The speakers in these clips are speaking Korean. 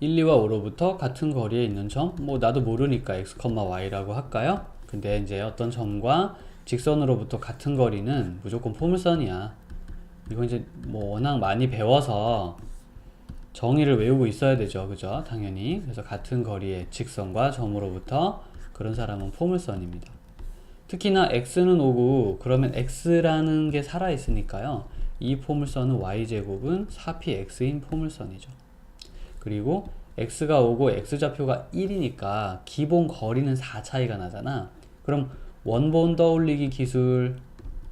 1, 2와 5로부터 같은 거리에 있는 점, 뭐 나도 모르니까 x, y라고 할까요? 근데 이제 어떤 점과 직선으로부터 같은 거리는 무조건 포물선이야. 이거 이제 뭐 워낙 많이 배워서 정의를 외우고 있어야 되죠. 그죠? 당연히. 그래서 같은 거리의 직선과 점으로부터 그런 사람은 포물선입니다. 특히나 x는 5고 그러면 x라는 게 살아 있으니까요. 이 포물선은 y제곱은 4px인 포물선이죠. 그리고 x가 5고 x좌표가 1이니까 기본 거리는 4 차이가 나잖아. 그럼 원본 떠올리기 기술,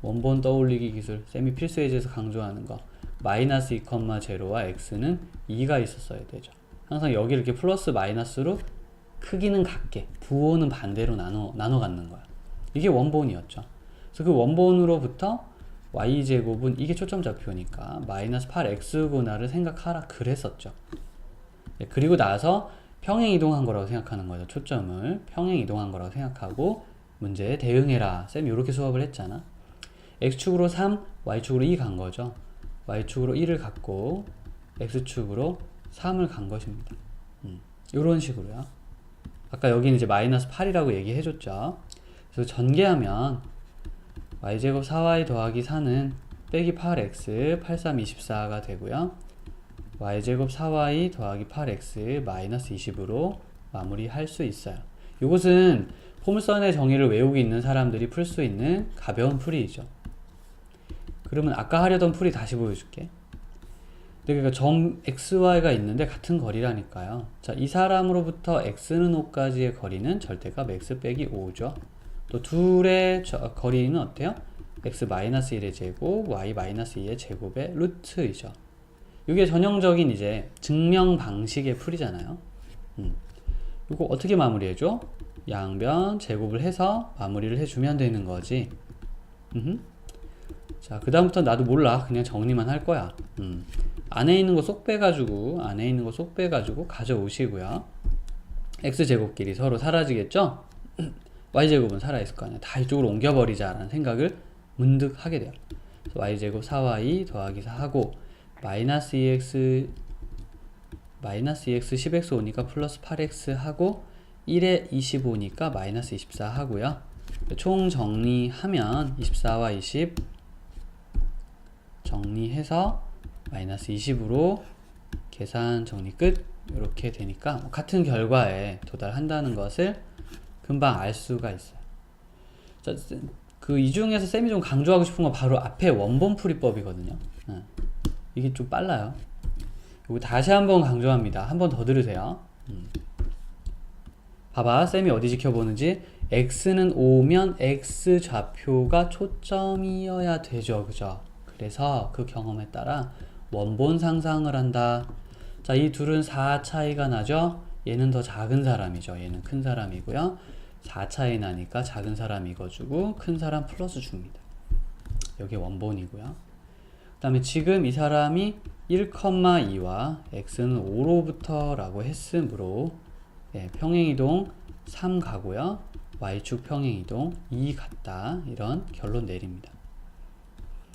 원본 떠올리기 기술, 쌤이 필수 예제에서 강조하는 거. 마이너스 2,0와 x는 2가 있었어야 되죠. 항상 여기 이렇게 플러스 마이너스로 크기는 같게, 부호는 반대로 나눠, 나눠 갖는 거야. 이게 원본이었죠. 그래서 그 원본으로부터 y제곱은 이게 초점 좌표니까 마이너스 8x구나를 생각하라 그랬었죠. 네, 그리고 나서 평행 이동한 거라고 생각하는 거죠. 초점을 평행 이동한 거라고 생각하고 문제에 대응해라. 쌤 이렇게 수업을 했잖아. x축으로 3, y축으로 2 간 거죠. y축으로 1을 갖고 x축으로 3을 간 것입니다. 음, 이런 식으로요. 아까 여기는 이제 마이너스 8이라고 얘기해 줬죠. 그래서 전개하면 y제곱 4y 더하기 4는 빼기 8x 83 24가 되고요. Y제곱 4y 더하기 8x 마이너스 20으로 마무리할 수 있어요. 이것은 포물선의 정의를 외우고 있는 사람들이 풀 수 있는 가벼운 풀이죠. 그러면 아까 하려던 풀이 다시 보여줄게. 그러니까 점 xy가 있는데 같은 거리라니까요. 자, 이 사람으로부터 x는 5까지의 거리는 절대값 x 빼기 5죠. 또 둘의 저, 거리는 어때요? x-1의 제곱, y-2의 제곱의 루트이죠. 이게 전형적인 이제 증명 방식의 풀이잖아요. 음. 이거 어떻게 마무리해줘? 양변 제곱을 해서 마무리를 해주면 되는 거지. 음흠. 자, 그 다음부터 나도 몰라. 그냥 정리만 할 거야. 음. 안에 있는 거 쏙 빼가지고, 안에 있는 거 쏙 빼가지고 가져오시고요. x제곱끼리 서로 사라지겠죠? y제곱은 살아있을 거 아니야. 다 이쪽으로 옮겨버리자라는 생각을 문득 하게 돼요. y제곱 4y 더하기 4 하고, 마이너스 2x, 마이너스 2x 10x 오니까 플러스 8x 하고, 1에 25니까 마이너스 24 하고요. 총 정리하면 24와 20 정리해서 마이너스 20으로 계산 정리 끝 이렇게 되니까 뭐 같은 결과에 도달한다는 것을 금방 알 수가 있어요. 자, 그이 중에서 쌤이 좀 강조하고 싶은 건 바로 앞에 원본 풀이법이거든요. 네. 이게 좀 빨라요. 이거 다시 한번 강조합니다. 한 번 더 들으세요. 음. 봐봐, 쌤이 어디 지켜보는지 x는 5면 x 좌표가 초점이어야 되죠, 그죠? 그래서 그 경험에 따라 원본 상상을 한다. 자, 이 둘은 4 차이가 나죠? 얘는 더 작은 사람이죠. 얘는 큰 사람이고요. 4 차이 나니까 작은 사람 이거 주고 큰 사람 플러스 줍니다. 여기 원본이고요. 그 다음에 지금 이 사람이 1,2와 x는 5로부터 라고 했으므로 예, 평행이동 3 가고요. y축 평행이동 2 같다. 이런 결론 내립니다.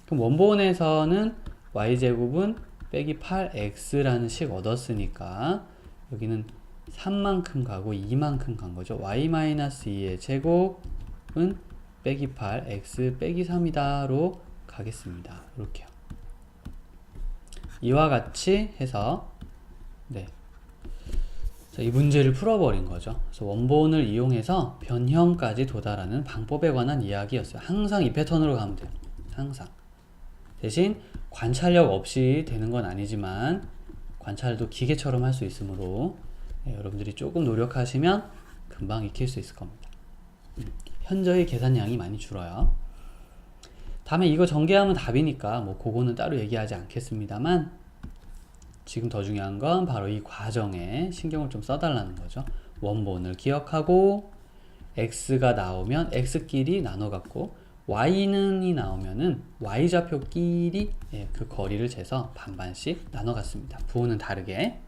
그럼 원본에서는 y제곱은 빼기 8x라는 식 얻었으니까 여기는 3만큼 가고 2만큼 간 거죠. y-2의 제곱은 빼기 8 x 빼기 3이다로 가겠습니다. 이렇게요. 이와 같이 해서 네. 자, 이 문제를 풀어버린 거죠. 그래서 원본을 이용해서 변형까지 도달하는 방법에 관한 이야기였어요. 항상 이 패턴으로 가면 돼요. 항상. 대신 관찰력 없이 되는 건 아니지만 관찰도 기계처럼 할 수 있으므로 네, 여러분들이 조금 노력하시면 금방 익힐 수 있을 겁니다. 음, 현저히 계산량이 많이 줄어요. 다음에 이거 전개하면 답이니까 뭐 그거는 따로 얘기하지 않겠습니다만 지금 더 중요한 건 바로 이 과정에 신경을 좀 써달라는 거죠. 원본을 기억하고 x가 나오면 x끼리 나눠 갖고 y는이 나오면은 y 좌표끼리 예, 그 거리를 재서 반반씩 나눠 갔습니다. 부호는 다르게.